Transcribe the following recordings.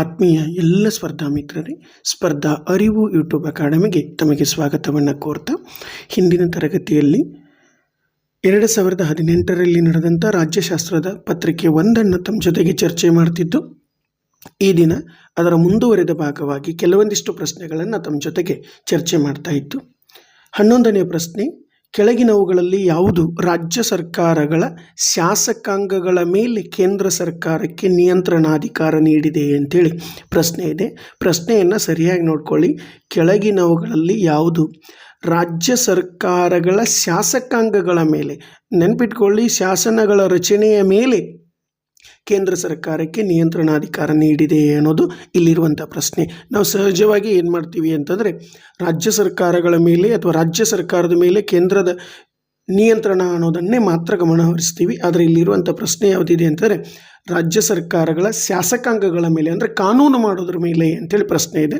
ಆತ್ಮೀಯ ಎಲ್ಲ ಸ್ಪರ್ಧಾ ಮಿತ್ರರೇ, ಸ್ಪರ್ಧಾ ಅರಿವು ಯೂಟ್ಯೂಬ್ ಅಕಾಡೆಮಿಗೆ ತಮಗೆ ಸ್ವಾಗತವನ್ನು ಕೋರ್ತಾ ಹಿಂದಿನ ತರಗತಿಯಲ್ಲಿ ಎರಡು ಸಾವಿರದ ಹದಿನೆಂಟರಲ್ಲಿ ನಡೆದಂಥ ರಾಜ್ಯಶಾಸ್ತ್ರದ ಪತ್ರಿಕೆ ಒಂದನ್ನು ತಮ್ಮ ಜೊತೆಗೆ ಚರ್ಚೆ ಮಾಡ್ತಿದ್ದು. ಈ ದಿನ ಅದರ ಮುಂದುವರೆದ ಭಾಗವಾಗಿ ಕೆಲವೊಂದಿಷ್ಟು ಪ್ರಶ್ನೆಗಳನ್ನು ತಮ್ಮ ಜೊತೆಗೆ ಚರ್ಚೆ ಮಾಡ್ತಾ ಇತ್ತು ಹನ್ನೊಂದನೆಯ ಪ್ರಶ್ನೆ ಕೆಳಗಿನವುಗಳಲ್ಲಿ ಯಾವುದು ರಾಜ್ಯ ಸರ್ಕಾರಗಳ ಶಾಸಕಾಂಗಗಳ ಮೇಲೆ ಕೇಂದ್ರ ಸರ್ಕಾರಕ್ಕೆ ನಿಯಂತ್ರಣಾಧಿಕಾರ ನೀಡಿದೆ ಅಂತೇಳಿ ಪ್ರಶ್ನೆ ಇದೆ. ಪ್ರಶ್ನೆಯನ್ನು ಸರಿಯಾಗಿ ನೋಡ್ಕೊಳ್ಳಿ. ಕೆಳಗಿನವುಗಳಲ್ಲಿ ಯಾವುದು ರಾಜ್ಯ ಸರ್ಕಾರಗಳ ಶಾಸಕಾಂಗಗಳ ಮೇಲೆ ನೆನ್ಪಿಟ್ಕೊಳ್ಳಿ. ಶಾಸನಗಳ ರಚನೆಯ ಮೇಲೆ ಕೇಂದ್ರ ಸರ್ಕಾರಕ್ಕೆ ನಿಯಂತ್ರಣಾಧಿಕಾರ ನೀಡಿದೆ ಅನ್ನೋದು ಇಲ್ಲಿರುವಂಥ ಪ್ರಶ್ನೆ. ನಾವು ಸಹಜವಾಗಿ ಏನು ಮಾಡ್ತೀವಿ ಅಂತಂದರೆ, ರಾಜ್ಯ ಸರ್ಕಾರಗಳ ಮೇಲೆ ಅಥವಾ ರಾಜ್ಯ ಸರ್ಕಾರದ ಮೇಲೆ ಕೇಂದ್ರದ ನಿಯಂತ್ರಣ ಅನ್ನೋದನ್ನೇ ಮಾತ್ರ ಗಮನ ಹರಿಸ್ತೀವಿ. ಆದರೆ ಇಲ್ಲಿರುವಂಥ ಪ್ರಶ್ನೆ ಯಾವುದಿದೆ ಅಂತಂದರೆ, ರಾಜ್ಯ ಸರ್ಕಾರಗಳ ಶಾಸಕಾಂಗಗಳ ಮೇಲೆ, ಅಂದರೆ ಕಾನೂನು ಮಾಡೋದ್ರ ಮೇಲೆ ಅಂತೇಳಿ ಪ್ರಶ್ನೆ ಇದೆ.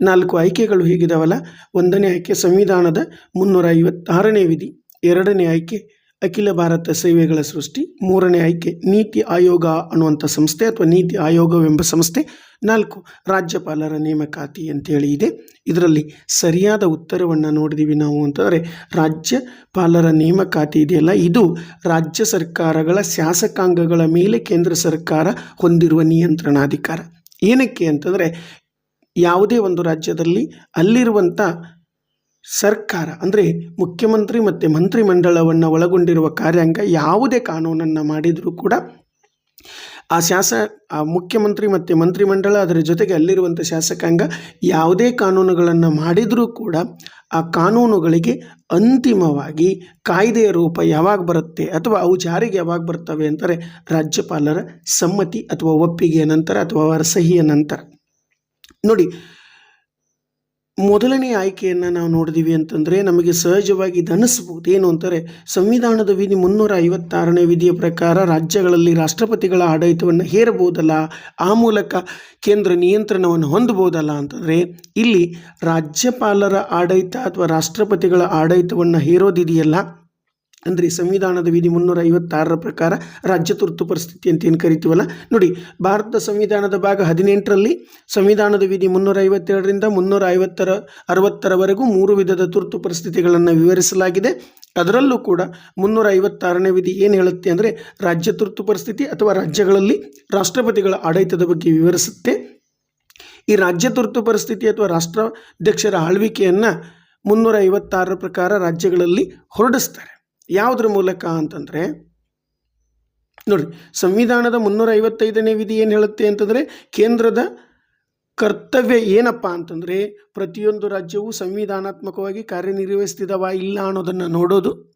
ನಾಲ್ಕು ಆಯ್ಕೆಗಳು ಹೀಗಿದಾವಲ್ಲ? ಒಂದನೇ ಆಯ್ಕೆ ಸಂವಿಧಾನದ ಮುನ್ನೂರ ಐವತ್ತಾರನೇ ವಿಧಿ, ಎರಡನೇ ಆಯ್ಕೆ ಅಖಿಲ ಭಾರತ ಸೇವೆಗಳ ಸೃಷ್ಟಿ, ಮೂರನೇ ಆಯ್ಕೆ, ನೀತಿ ಆಯೋಗ ಅನ್ನುವಂಥ ಸಂಸ್ಥೆ ಅಥವಾ ನೀತಿ ಆಯೋಗವೆಂಬ ಸಂಸ್ಥೆ, ನಾಲ್ಕು, ರಾಜ್ಯಪಾಲರ ನೇಮಕಾತಿ ಅಂತೇಳಿ ಇದೆ. ಇದರಲ್ಲಿ ಸರಿಯಾದ ಉತ್ತರವನ್ನು ನೋಡಿದೀವಿ ನಾವು ಅಂತಂದರೆ, ರಾಜ್ಯಪಾಲರ ನೇಮಕಾತಿ ಇದೆಯಲ್ಲ, ಇದು ರಾಜ್ಯ ಸರ್ಕಾರಗಳ ಶಾಸಕಾಂಗಗಳ ಮೇಲೆ ಕೇಂದ್ರ ಸರ್ಕಾರ ಹೊಂದಿರುವ ನಿಯಂತ್ರಣಾಧಿಕಾರ. ಏನಕ್ಕೆ ಅಂತಂದರೆ, ಯಾವುದೇ ಒಂದು ರಾಜ್ಯದಲ್ಲಿ ಅಲ್ಲಿರುವಂಥ ಸರ್ಕಾರ, ಅಂದರೆ ಮುಖ್ಯಮಂತ್ರಿ ಮತ್ತು ಮಂತ್ರಿಮಂಡಲವನ್ನು ಒಳಗೊಂಡಿರುವ ಕಾರ್ಯಾಂಗ ಯಾವುದೇ ಕಾನೂನನ್ನು ಮಾಡಿದರೂ ಕೂಡ ಆ ಶಾಸ, ಆ ಮುಖ್ಯಮಂತ್ರಿ ಮತ್ತು ಮಂತ್ರಿಮಂಡಲ ಅದರ ಜೊತೆಗೆ ಅಲ್ಲಿರುವಂಥ ಶಾಸಕಾಂಗ ಯಾವುದೇ ಕಾನೂನುಗಳನ್ನು ಮಾಡಿದರೂ ಕೂಡ ಆ ಕಾನೂನುಗಳಿಗೆ ಅಂತಿಮವಾಗಿ ಕಾಯ್ದೆಯ ರೂಪ ಯಾವಾಗ ಬರುತ್ತೆ ಅಥವಾ ಅವು ಜಾರಿಗೆ ಯಾವಾಗ ಬರ್ತವೆ ಅಂತಾರೆ ರಾಜ್ಯಪಾಲರ ಸಮ್ಮತಿ ಅಥವಾ ಒಪ್ಪಿಗೆಯ ನಂತರ ಅಥವಾ ಅವರ ಸಹಿಯ ನಂತರ. ನೋಡಿ ಮೊದಲನೇ ಆಯ್ಕೆಯನ್ನು ನಾವು ನೋಡಿದೀವಿ ಅಂತಂದರೆ ನಮಗೆ ಸಹಜವಾಗಿ ಧನಿಸ್ಬೋದು ಏನು ಅಂತಾರೆ? ಸಂವಿಧಾನದ ವಿಧಿ ಮುನ್ನೂರ ಐವತ್ತಾರನೇ ವಿಧಿಯ ಪ್ರಕಾರ ರಾಜ್ಯಗಳಲ್ಲಿ ರಾಷ್ಟ್ರಪತಿಗಳ ಆಡಳಿತವನ್ನು ಹೇರಬಹುದಲ್ಲ? ಆ ಮೂಲಕ ಕೇಂದ್ರ ನಿಯಂತ್ರಣವನ್ನು ಹೊಂದಬಹುದಲ್ಲ ಅಂತಂದರೆ, ಇಲ್ಲಿ ರಾಜ್ಯಪಾಲರ ಆಡಳಿತ ಅಥವಾ ರಾಷ್ಟ್ರಪತಿಗಳ ಆಡಳಿತವನ್ನು ಹೇರೋದಿದೆಯಲ್ಲ? ಅಂದರೆ ಸಂವಿಧಾನದ ವಿಧಿ ಮುನ್ನೂರ ಐವತ್ತಾರರ ಪ್ರಕಾರ ರಾಜ್ಯ ತುರ್ತು ಪರಿಸ್ಥಿತಿ ಅಂತ ಏನು ಕರಿತೀವಲ್ಲ? ನೋಡಿ, ಭಾರತದ ಸಂವಿಧಾನದ ಭಾಗ ಹದಿನೆಂಟರಲ್ಲಿ ಸಂವಿಧಾನದ ವಿಧಿ ಮುನ್ನೂರ ಐವತ್ತೇಳರಿಂದ ಮುನ್ನೂರ ಐವತ್ತರ ಅರವತ್ತರವರೆಗೂ ಮೂರು ವಿಧದ ತುರ್ತು ಪರಿಸ್ಥಿತಿಗಳನ್ನು ವಿವರಿಸಲಾಗಿದೆ. ಅದರಲ್ಲೂ ಕೂಡ ಮುನ್ನೂರ ಐವತ್ತಾರನೇ ವಿಧಿ ಏನು ಹೇಳುತ್ತೆ ಅಂದರೆ ರಾಜ್ಯ ತುರ್ತು ಪರಿಸ್ಥಿತಿ ಅಥವಾ ರಾಜ್ಯಗಳಲ್ಲಿ ರಾಷ್ಟ್ರಪತಿಗಳ ಆಡಳಿತದ ಬಗ್ಗೆ ವಿವರಿಸುತ್ತೆ. ಈ ರಾಜ್ಯ ತುರ್ತು ಪರಿಸ್ಥಿತಿ ಅಥವಾ ರಾಷ್ಟ್ರಾಧ್ಯಕ್ಷರ ಆಳ್ವಿಕೆಯನ್ನು ಮುನ್ನೂರ ಐವತ್ತಾರರ ಪ್ರಕಾರ ರಾಜ್ಯಗಳಲ್ಲಿ ಹೊರಡಿಸ್ತಾರೆ. ಯಾವುದ್ರ ಮೂಲಕ ಅಂತಂದರೆ, ನೋಡಿ, ಸಂವಿಧಾನದ ಮುನ್ನೂರ ಐವತ್ತೈದನೇ ವಿಧಿ ಏನು ಹೇಳುತ್ತೆ ಅಂತಂದರೆ, ಕೇಂದ್ರದ ಕರ್ತವ್ಯ ಏನಪ್ಪ ಅಂತಂದರೆ, ಪ್ರತಿಯೊಂದು ರಾಜ್ಯವು ಸಂವಿಧಾನಾತ್ಮಕವಾಗಿ ಕಾರ್ಯನಿರ್ವಹಿಸ್ತಿದವಾ ಇಲ್ಲ ಅನ್ನೋದನ್ನು ನೋಡೋದು.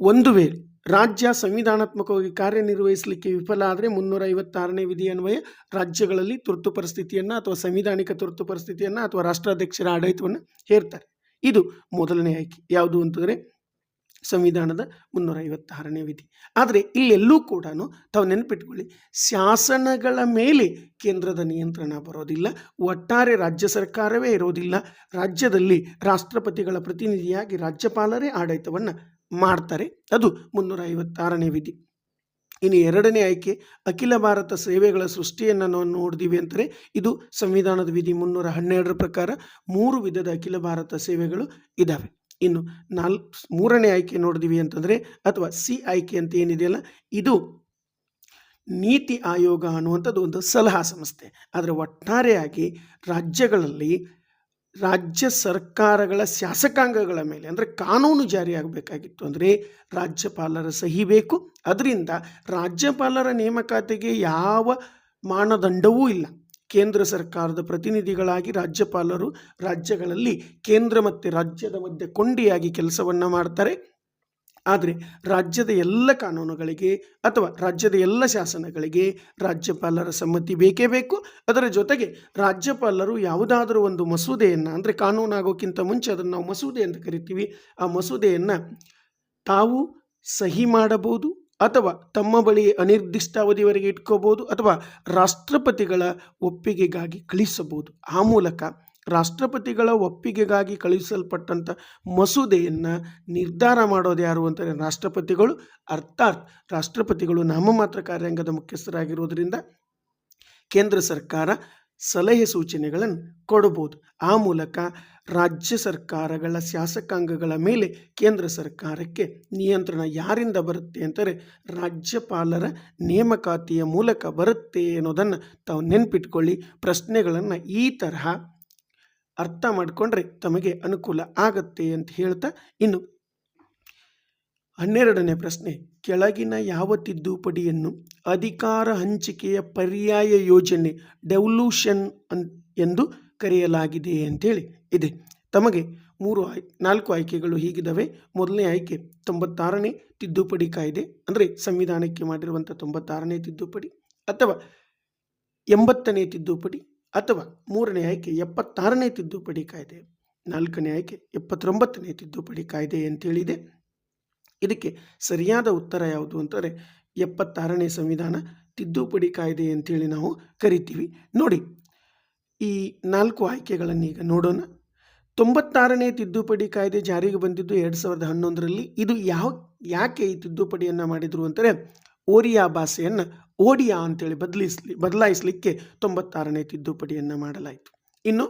ಒಂದು ವೇಳೆ ರಾಜ್ಯ ಸಂವಿಧಾನಾತ್ಮಕವಾಗಿ ಕಾರ್ಯನಿರ್ವಹಿಸಲಿಕ್ಕೆ ವಿಫಲ ಆದರೆ ಮುನ್ನೂರ ಐವತ್ತಾರನೇ ವಿಧಿ ಅನ್ವಯ ರಾಜ್ಯಗಳಲ್ಲಿ ತುರ್ತು ಪರಿಸ್ಥಿತಿಯನ್ನು ಅಥವಾ ಸಂವಿಧಾನಿಕ ತುರ್ತು ಪರಿಸ್ಥಿತಿಯನ್ನು ಅಥವಾ ರಾಷ್ಟ್ರಾಧ್ಯಕ್ಷರ ಆಡಳಿತವನ್ನು ಹೇರ್ತಾರೆ. ಇದು ಮೊದಲನೇ ಆಯ್ಕೆ. ಯಾವುದು ಅಂತಂದರೆ ಸಂವಿಧಾನದ ಮುನ್ನೂರ ಐವತ್ತಾರನೇ ವಿಧಿ. ಆದರೆ ಇಲ್ಲೆಲ್ಲೂ ಕೂಡ ತಾವು ನೆನಪಿಟ್ಕೊಳ್ಳಿ, ಶಾಸನಗಳ ಮೇಲೆ ಕೇಂದ್ರದ ನಿಯಂತ್ರಣ ಬರೋದಿಲ್ಲ, ಒಟ್ಟಾರೆ ರಾಜ್ಯ ಸರ್ಕಾರವೇ ಇರೋದಿಲ್ಲ. ರಾಜ್ಯದಲ್ಲಿ ರಾಷ್ಟ್ರಪತಿಗಳ ಪ್ರತಿನಿಧಿಯಾಗಿ ರಾಜ್ಯಪಾಲರೇ ಆಡಳಿತವನ್ನು ಮಾಡ್ತಾರೆ. ಅದು ಮುನ್ನೂರ ಐವತ್ತಾರನೇ ವಿಧಿ. ಇನ್ನು ಎರಡನೇ ಆಯ್ಕೆ, ಅಖಿಲ ಭಾರತ ಸೇವೆಗಳ ಸೃಷ್ಟಿಯನ್ನು ನಾವು ನೋಡಿದೀವಿ ಅಂದರೆ ಇದು ಸಂವಿಧಾನದ ವಿಧಿ ಮುನ್ನೂರ ಹನ್ನೆರಡರ ಪ್ರಕಾರ ಮೂರು ವಿಧದ ಅಖಿಲ ಭಾರತ ಸೇವೆಗಳು ಇದ್ದಾವೆ ಇನ್ನು ನಾಲ್, ಮೂರನೇ ಆಯ್ಕೆ ನೋಡಿದೀವಿ ಅಂತಂದರೆ ಅಥವಾ ಸಿ ಆಯ್ಕೆ ಅಂತ ಏನಿದೆಯಲ್ಲ, ಇದು ನೀತಿ ಆಯೋಗ ಅನ್ನುವಂಥದ್ದು ಒಂದು ಸಲಹಾ ಸಂಸ್ಥೆ. ಆದರೆ ಒಟ್ಟಾರೆಯಾಗಿ ರಾಜ್ಯಗಳಲ್ಲಿ ರಾಜ್ಯ ಸರ್ಕಾರಗಳ ಶಾಸಕಾಂಗಗಳ ಮೇಲೆ ಅಂದರೆ ಕಾನೂನು ಜಾರಿಯಾಗಬೇಕಾಗಿತ್ತು ಅಂದರೆ ರಾಜ್ಯಪಾಲರ ಸಹಿ ಬೇಕು. ಅದರಿಂದ ರಾಜ್ಯಪಾಲರ ನೇಮಕಾತಿಗೆ ಯಾವ ಮಾನದಂಡವೂ ಇಲ್ಲ. ಕೇಂದ್ರ ಸರ್ಕಾರದ ಪ್ರತಿನಿಧಿಗಳಾಗಿ ರಾಜ್ಯಪಾಲರು ರಾಜ್ಯಗಳಲ್ಲಿ ಕೇಂದ್ರ ಮತ್ತು ರಾಜ್ಯದ ಮಧ್ಯೆ ಕೊಂಡಿಯಾಗಿ ಕೆಲಸವನ್ನು ಮಾಡ್ತಾರೆ. ಆದರೆ ರಾಜ್ಯದ ಎಲ್ಲ ಕಾನೂನುಗಳಿಗೆ ಅಥವಾ ರಾಜ್ಯದ ಎಲ್ಲ ಶಾಸನಗಳಿಗೆ ರಾಜ್ಯಪಾಲರ ಸಮ್ಮತಿ ಬೇಕೇ ಬೇಕು. ಅದರ ಜೊತೆಗೆ ರಾಜ್ಯಪಾಲರು ಯಾವುದಾದರೂ ಒಂದು ಮಸೂದೆಯನ್ನು, ಅಂದರೆ ಕಾನೂನಾಗೋಕ್ಕಿಂತ ಮುಂಚೆ ಅದನ್ನು ನಾವು ಮಸೂದೆ ಅಂತ ಕರಿತೀವಿ, ಆ ಮಸೂದೆಯನ್ನು ತಾವು ಸಹಿ ಮಾಡಬಹುದು. ಅಥವಾ ತಮ್ಮ ಬಳಿ ಅನಿರ್ದಿಷ್ಟ ಅವಧಿವರೆಗೆ ಇಟ್ಕೋಬೋದು ಅಥವಾ ರಾಷ್ಟ್ರಪತಿಗಳ ಒಪ್ಪಿಗೆಗಾಗಿ ಕಳಿಸಬಹುದು. ಆ ಮೂಲಕ ರಾಷ್ಟ್ರಪತಿಗಳ ಒಪ್ಪಿಗೆಗಾಗಿ ಕಳುಹಿಸಲ್ಪಟ್ಟಂಥ ಮಸೂದೆಯನ್ನು ನಿರ್ಧಾರ ಮಾಡೋದು ಯಾರು ಅಂತಾರೆ ರಾಷ್ಟ್ರಪತಿಗಳು. ಅರ್ಥಾತ್ ರಾಷ್ಟ್ರಪತಿಗಳು ನಾಮಮಾತ್ರ ಕಾರ್ಯಾಂಗದ ಮುಖ್ಯಸ್ಥರಾಗಿರುವುದರಿಂದ ಕೇಂದ್ರ ಸರ್ಕಾರ ಸಲಹೆ ಸೂಚನೆಗಳನ್ನು ಕೊಡಬಹುದು ಆ ಮೂಲಕ ರಾಜ್ಯ ಸರ್ಕಾರಗಳ ಶಾಸಕಾಂಗಗಳ ಮೇಲೆ ಕೇಂದ್ರ ಸರ್ಕಾರಕ್ಕೆ ನಿಯಂತ್ರಣ ಯಾರಿಂದ ಬರುತ್ತೆ ಅಂತಾರೆ ರಾಜ್ಯಪಾಲರ ನೇಮಕಾತಿಯ ಮೂಲಕ ಬರುತ್ತೆ ಅನ್ನೋದನ್ನು ತಾವು ನೆನ್ಪಿಟ್ಕೊಳ್ಳಿ. ಪ್ರಶ್ನೆಗಳನ್ನು ಈ ತರಹ ಅರ್ಥ ಮಾಡಿಕೊಂಡ್ರೆ ತಮಗೆ ಅನುಕೂಲ ಆಗತ್ತೆ ಅಂತ ಹೇಳ್ತಾ ಇನ್ನು ಹನ್ನೆರಡನೇ ಪ್ರಶ್ನೆ, ಕೆಳಗಿನ ಯಾವ ತಿದ್ದುಪಡಿಯನ್ನು ಅಧಿಕಾರ ಹಂಚಿಕೆಯ ಪರ್ಯಾಯ ಯೋಜನೆ ಡೆವಲ್ಯೂಷನ್ ಅನ್ ಎಂದು ಕರೆಯಲಾಗಿದೆ ಅಂತೇಳಿ ಇದೆ. ತಮಗೆ ಮೂರು ಆಯ್, ನಾಲ್ಕು ಆಯ್ಕೆಗಳು ಹೀಗಿದ್ದಾವೆ ಮೊದಲನೇ ಆಯ್ಕೆ ತೊಂಬತ್ತಾರನೇ ತಿದ್ದುಪಡಿ ಕಾಯ್ದೆ, ಅಂದರೆ ಸಂವಿಧಾನಕ್ಕೆ ಮಾಡಿರುವಂಥ ತೊಂಬತ್ತಾರನೇ ತಿದ್ದುಪಡಿ, ಅಥವಾ ಎಂಬತ್ತನೇ ತಿದ್ದುಪಡಿ, ಅಥವಾ ಮೂರನೇ ಆಯ್ಕೆ ಎಪ್ಪತ್ತಾರನೇ ತಿದ್ದುಪಡಿ ಕಾಯ್ದೆ, ನಾಲ್ಕನೇ ಆಯ್ಕೆ ಎಪ್ಪತ್ತೊಂಬತ್ತನೇ ತಿದ್ದುಪಡಿ ಕಾಯ್ದೆ ಅಂತೇಳಿದೆ. ಇದಕ್ಕೆ ಸರಿಯಾದ ಉತ್ತರ ಯಾವುದು ಅಂತಂದರೆ ಎಪ್ಪತ್ತಾರನೇ ಸಂವಿಧಾನ ತಿದ್ದುಪಡಿ ಕಾಯ್ದೆ ಅಂತೇಳಿ ನಾವು ಕರಿತೀವಿ. ನೋಡಿ, ಈ ನಾಲ್ಕು ಆಯ್ಕೆಗಳನ್ನು ಈಗ ನೋಡೋಣ. ತೊಂಬತ್ತಾರನೇ ತಿದ್ದುಪಡಿ ಕಾಯ್ದೆ ಜಾರಿಗೆ ಬಂದಿದ್ದು ಎರಡು ಸಾವಿರದ ಹನ್ನೊಂದರಲ್ಲಿ. ಇದು ಯಾವ, ಯಾಕೆ ಈ ತಿದ್ದುಪಡಿಯನ್ನು ಮಾಡಿದರು ಅಂದರೆ ಓರಿಯಾ ಭಾಷೆಯನ್ನು ಓಡಿಯಾ ಅಂತೇಳಿ ಬದಲಿಸ್ಲಿ, ಬದಲಾಯಿಸಲಿಕ್ಕೆ ತೊಂಬತ್ತಾರನೇ ತಿದ್ದುಪಡಿಯನ್ನು ಮಾಡಲಾಯಿತು. ಇನ್ನು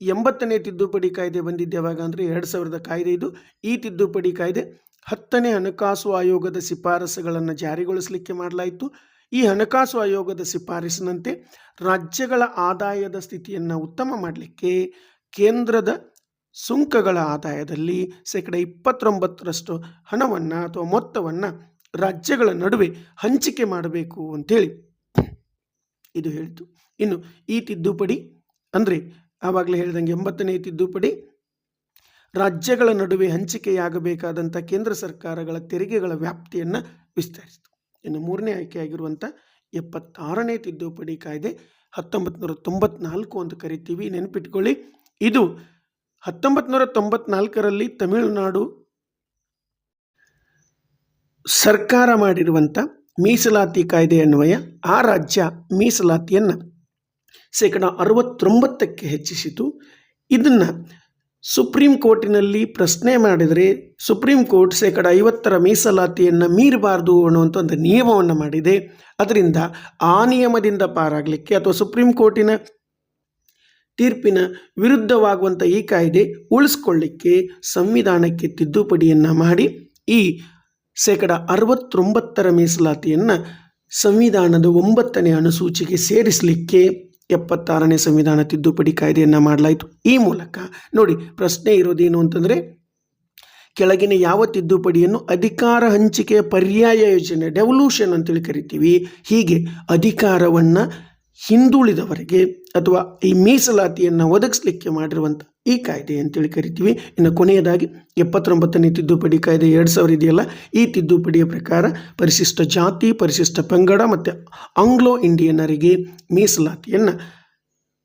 ಎಂಬತ್ತನೇ ತಿದ್ದುಪಡಿ ಕಾಯ್ದೆ ಬಂದಿದ್ದು ಯಾವಾಗ ಅಂದರೆ ಎರಡು ಸಾವಿರದ ಕಾಯ್ದೆ ಇದು. ಈ ತಿದ್ದುಪಡಿ ಕಾಯ್ದೆ ಹತ್ತನೇ ಹಣಕಾಸು ಆಯೋಗದ ಶಿಫಾರಸುಗಳನ್ನು ಜಾರಿಗೊಳಿಸಲಿಕ್ಕೆ ಮಾಡಲಾಯಿತು. ಈ ಹಣಕಾಸು ಆಯೋಗದ ಶಿಫಾರಸಿನಂತೆ ರಾಜ್ಯಗಳ ಆದಾಯದ ಸ್ಥಿತಿಯನ್ನು ಉತ್ತಮ ಮಾಡಲಿಕ್ಕೆ ಕೇಂದ್ರದ ಸುಂಕಗಳ ಆದಾಯದಲ್ಲಿ ಶೇಕಡ ಇಪ್ಪತ್ತೊಂಬತ್ತರಷ್ಟು ಹಣವನ್ನು ಅಥವಾ ಮೊತ್ತವನ್ನು ರಾಜ್ಯಗಳ ನಡುವೆ ಹಂಚಿಕೆ ಮಾಡಬೇಕು ಅಂಥೇಳಿ ಇದು ಹೇಳಿತು. ಇನ್ನು ಈ ತಿದ್ದುಪಡಿ, ಅಂದರೆ ಆವಾಗಲೇ ಹೇಳಿದಂಗೆ ಎಂಬತ್ತನೇ ತಿದ್ದುಪಡಿ ರಾಜ್ಯಗಳ ನಡುವೆ ಹಂಚಿಕೆಯಾಗಬೇಕಾದಂಥ ಕೇಂದ್ರ ಸರ್ಕಾರಗಳ ತೆರಿಗೆಗಳ ವ್ಯಾಪ್ತಿಯನ್ನು ವಿಸ್ತರಿಸಿತು. ಇನ್ನು ಮೂರನೇ ಆಯ್ಕೆಯಾಗಿರುವಂಥ ಎಪ್ಪತ್ತಾರನೇ ತಿದ್ದುಪಡಿ ಕಾಯ್ದೆ ಹತ್ತೊಂಬತ್ತು ನೂರ ತೊಂಬತ್ನಾಲ್ಕು ಅಂತ ಕರಿತೀವಿ, ನೆನಪಿಟ್ಕೊಳ್ಳಿ. ಇದು ಹತ್ತೊಂಬತ್ತು ನೂರ ತೊಂಬತ್ನಾಲ್ಕರಲ್ಲಿ ತಮಿಳುನಾಡು ಸರ್ಕಾರ ಮಾಡಿರುವಂಥ ಮೀಸಲಾತಿ ಕಾಯ್ದೆ ಅನ್ವಯ ಆ ರಾಜ್ಯ ಮೀಸಲಾತಿಯನ್ನು ಶೇಕಡ ಅರವತ್ತೊಂಬತ್ತಕ್ಕೆ ಹೆಚ್ಚಿಸಿತು. ಇದನ್ನು ಸುಪ್ರೀಂ ಕೋರ್ಟಿನಲ್ಲಿ ಪ್ರಶ್ನೆ ಮಾಡಿದರೆ ಸುಪ್ರೀಂ ಕೋರ್ಟ್ ಶೇಕಡ ಐವತ್ತರ ಮೀಸಲಾತಿಯನ್ನು ಮೀರಬಾರ್ದು ಅನ್ನುವಂಥ ಒಂದು ನಿಯಮವನ್ನು ಮಾಡಿದೆ. ಅದರಿಂದ ಆ ನಿಯಮದಿಂದ ಪಾರಾಗಲಿಕ್ಕೆ ಅಥವಾ ಸುಪ್ರೀಂ ಕೋರ್ಟಿನ ತೀರ್ಪಿನ ವಿರುದ್ಧವಾಗುವಂಥ ಈ ಕಾಯ್ದೆ ಉಳಿಸ್ಕೊಳ್ಳಿಕ್ಕೆ ಸಂವಿಧಾನಕ್ಕೆ ತಿದ್ದುಪಡಿಯನ್ನು ಮಾಡಿ, ಈ ಶೇಕಡ ಅರವತ್ತೊಂಬತ್ತರ ಮೀಸಲಾತಿಯನ್ನು ಸಂವಿಧಾನದ ಒಂಬತ್ತನೇ ಅನುಸೂಚಿಗೆ ಸೇರಿಸಲಿಕ್ಕೆ ಎಪ್ಪತ್ತಾರನೇ ಸಂವಿಧಾನ ತಿದ್ದುಪಡಿ ಕಾಯ್ದೆಯನ್ನು ಮಾಡಲಾಯಿತು. ಈ ಮೂಲಕ ನೋಡಿ ಪ್ರಶ್ನೆ ಇರೋದೇನು ಅಂತಂದರೆ, ಕೆಳಗಿನ ಯಾವ ತಿದ್ದುಪಡಿಯನ್ನು ಅಧಿಕಾರ ಹಂಚಿಕೆಯ ಪರ್ಯಾಯ ಯೋಜನೆ ಡೆವಲ್ಯೂಷನ್ ಅಂತೇಳಿ ಕರಿತೀವಿ, ಹೀಗೆ ಅಧಿಕಾರವನ್ನು ಹಿಂದುಳಿದವರಿಗೆ ಅಥವಾ ಈ ಮೀಸಲಾತಿಯನ್ನು ಒದಗಿಸ್ಲಿಕ್ಕೆ ಮಾಡಿರುವಂಥ ಈ ಕಾಯ್ದೆ ಅಂತೇಳಿ ಕರಿತೀವಿ. ಇನ್ನು ಕೊನೆಯದಾಗಿ ಎಪ್ಪತ್ತೊಂಬತ್ತನೇ ತಿದ್ದುಪಡಿ ಕಾಯ್ದೆ ಎರಡು ಸಾವಿರ ಇದೆಯಲ್ಲ, ಈ ತಿದ್ದುಪಡಿಯ ಪ್ರಕಾರ ಪರಿಶಿಷ್ಟ ಜಾತಿ, ಪರಿಶಿಷ್ಟ ಪಂಗಡ ಮತ್ತು ಆಂಗ್ಲೋ ಇಂಡಿಯನ್ನರಿಗೆ ಮೀಸಲಾತಿಯನ್ನು